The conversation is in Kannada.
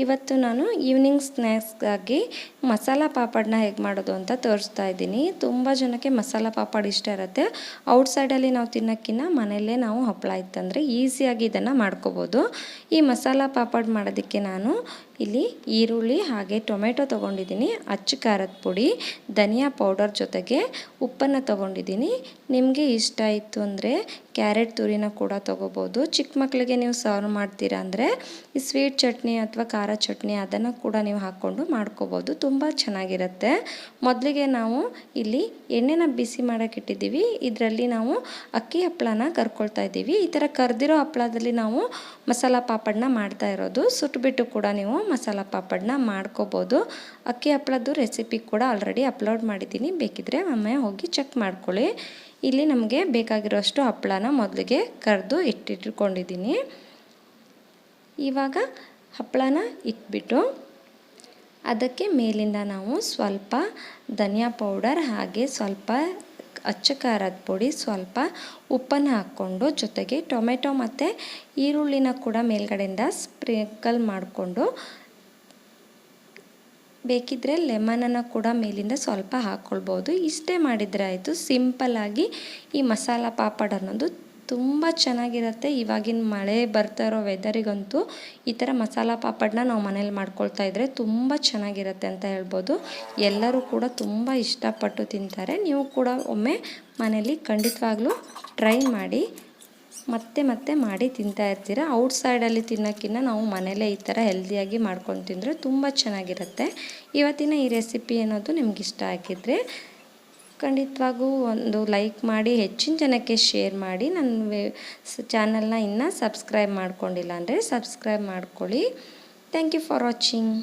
ಇವತ್ತು ನಾನು ಈವ್ನಿಂಗ್ ಸ್ನ್ಯಾಕ್ಸ್ಗಾಗಿ ಮಸಾಲ ಪಾಪಡನ್ನ ಹೇಗೆ ಮಾಡೋದು ಅಂತ ತೋರಿಸ್ತಾ ಇದ್ದೀನಿ. ತುಂಬ ಜನಕ್ಕೆ ಮಸಾಲ ಪಾಪಡ್ ಇಷ್ಟ ಇರುತ್ತೆ. ಔಟ್ಸೈಡಲ್ಲಿ ನಾವು ತಿನ್ನೋಕ್ಕಿಂತ ಮನೆಯಲ್ಲೇ ನಾವು ಹಪ್ಪಳ ಇತ್ತಂದರೆ ಈಸಿಯಾಗಿ ಇದನ್ನು ಮಾಡ್ಕೋಬೋದು. ಈ ಮಸಾಲ ಪಾಪಡ್ ಮಾಡೋದಕ್ಕೆ ನಾನು ಇಲ್ಲಿ ಈರುಳ್ಳಿ ಹಾಗೆ ಟೊಮೆಟೊ ತೊಗೊಂಡಿದ್ದೀನಿ, ಅಚ್ಚು ಖಾರದ ಪುಡಿ, ಧನಿಯಾ ಪೌಡರ್ ಜೊತೆಗೆ ಉಪ್ಪನ್ನು ತೊಗೊಂಡಿದ್ದೀನಿ. ನಿಮಗೆ ಇಷ್ಟ ಇತ್ತು ಅಂದರೆ ಕ್ಯಾರೆಟ್ ತುರಿನ ಕೂಡ ತೊಗೋಬೋದು. ಚಿಕ್ಕ ಮಕ್ಕಳಿಗೆ ನೀವು ಸರ್ವ್ ಮಾಡ್ತೀರಾ ಅಂದರೆ ಈ ಸ್ವೀಟ್ ಚಟ್ನಿ ಅಥವಾ ಖಾರ ಚಟ್ನಿ ಅದನ್ನು ಕೂಡ ನೀವು ಹಾಕ್ಕೊಂಡು ಮಾಡ್ಕೋಬೋದು. ತುಂಬ ಚೆನ್ನಾಗಿರುತ್ತೆ. ಮೊದಲಿಗೆ ನಾವು ಇಲ್ಲಿ ಎಣ್ಣೆನ ಬಿಸಿ ಮಾಡೋಕೆ ಇಟ್ಟಿದ್ದೀವಿ. ಇದರಲ್ಲಿ ನಾವು ಅಕ್ಕಿ ಹಪ್ಪಳನ ಕರ್ಕೊಳ್ತಾ ಇದ್ದೀವಿ. ಈ ಥರ ಕರ್ದಿರೋ ಹಪ್ಪಳದಲ್ಲಿ ನಾವು ಮಸಾಲ ಪಾಪಡನ್ನ ಮಾಡ್ತಾ ಇರೋದು. ಸುಟ್ಬಿಟ್ಟು ಕೂಡ ನೀವು ಮಸಾಲ ಪಾಪಡ್ನ ಮಾಡ್ಕೋಬೋದು. ಅಕ್ಕಿ ಹಪ್ಪಳದ್ದು ರೆಸಿಪಿ ಕೂಡ ಆಲ್ರೆಡಿ ಅಪ್ಲೋಡ್ ಮಾಡಿದ್ದೀನಿ. ಬೇಕಿದ್ರೆ ಒಮ್ಮೆ ಹೋಗಿ ಚೆಕ್ ಮಾಡ್ಕೊಳ್ಳಿ. ಇಲ್ಲಿ ನಮಗೆ ಬೇಕಾಗಿರೋಷ್ಟು ಹಪ್ಪಳನ ಮೊದಲಿಗೆ ಕರೆದು ಇಟ್ಟಿಟ್ಕೊಂಡಿದ್ದೀನಿ. ಇವಾಗ ಹಪ್ಪಳನ ಇಟ್ಬಿಟ್ಟು ಅದಕ್ಕೆ ಮೇಲಿಂದ ನಾವು ಸ್ವಲ್ಪ ಧನಿಯಾ ಪೌಡರ್ ಹಾಗೆ ಸ್ವಲ್ಪ ಅಚ್ಚ ಖಾರದ ಪುಡಿ, ಸ್ವಲ್ಪ ಉಪ್ಪನ್ನು ಹಾಕ್ಕೊಂಡು ಜೊತೆಗೆ ಟೊಮೆಟೊ ಮತ್ತು ಈರುಳ್ಳಿನ ಕೂಡ ಮೇಲ್ಗಡೆಯಿಂದ ಸ್ಪ್ರಿಂಕಲ್ ಮಾಡಿಕೊಂಡು ಬೇಕಿದ್ದರೆ ಲೆಮನನ್ನು ಕೂಡ ಮೇಲಿಂದ ಸ್ವಲ್ಪ ಹಾಕ್ಕೊಳ್ಬೋದು. ಇಷ್ಟೇ ಮಾಡಿದರೆ ಆಯಿತು. ಸಿಂಪಲ್ಲಾಗಿ ಈ ಮಸಾಲ ಪಾಪಡ್ ಅನ್ನೋದು ತುಂಬ ಚೆನ್ನಾಗಿರುತ್ತೆ. ಇವಾಗಿನ ಮಳೆ ಬರ್ತಾ ಇರೋ ವೆದರಿಗಂತೂ ಈ ಥರ ಮಸಾಲ ಪಾಪಡನ್ನ ನಾವು ಮನೇಲಿ ಮಾಡ್ಕೊಳ್ತಾ ಇದ್ದರೆ ತುಂಬ ಚೆನ್ನಾಗಿರುತ್ತೆ ಅಂತ ಹೇಳ್ಬೋದು. ಎಲ್ಲರೂ ಕೂಡ ತುಂಬ ಇಷ್ಟಪಟ್ಟು ತಿಂತಾರೆ. ನೀವು ಕೂಡ ಒಮ್ಮೆ ಮನೇಲಿ ಖಂಡಿತವಾಗ್ಲೂ ಟ್ರೈ ಮಾಡಿ, ಮತ್ತೆ ಮತ್ತೆ ಮಾಡಿ ತಿಂತಾ ಇರ್ತೀರ? ಔಟ್ಸೈಡಲ್ಲಿ ತಿನ್ನೋಕ್ಕಿಂತ ನಾವು ಮನೇಲೇ ಈ ಥರ ಹೆಲ್ದಿಯಾಗಿ ಮಾಡ್ಕೊಂಡು ತಿಂದರೆ ತುಂಬ ಚೆನ್ನಾಗಿರುತ್ತೆ. ಇವತ್ತಿನ ಈ ರೆಸಿಪಿ ಅನ್ನೋದು ನಿಮ್ಗೆ ಇಷ್ಟ ಆಗಿದ್ದರೆ ಖಂಡಿತವಾಗೂ ಒಂದು ಲೈಕ್ ಮಾಡಿ, ಹೆಚ್ಚಿನ ಜನಕ್ಕೆ ಶೇರ್ ಮಾಡಿ ನನ್ನ ಚಾನಲ್ನ ಇನ್ನೂ ಸಬ್ಸ್ಕ್ರೈಬ್ ಮಾಡ್ಕೊಂಡಿಲ್ಲ ಅಂದರೆ ಸಬ್ಸ್ಕ್ರೈಬ್ ಮಾಡ್ಕೊಳ್ಳಿ. Thank you for watching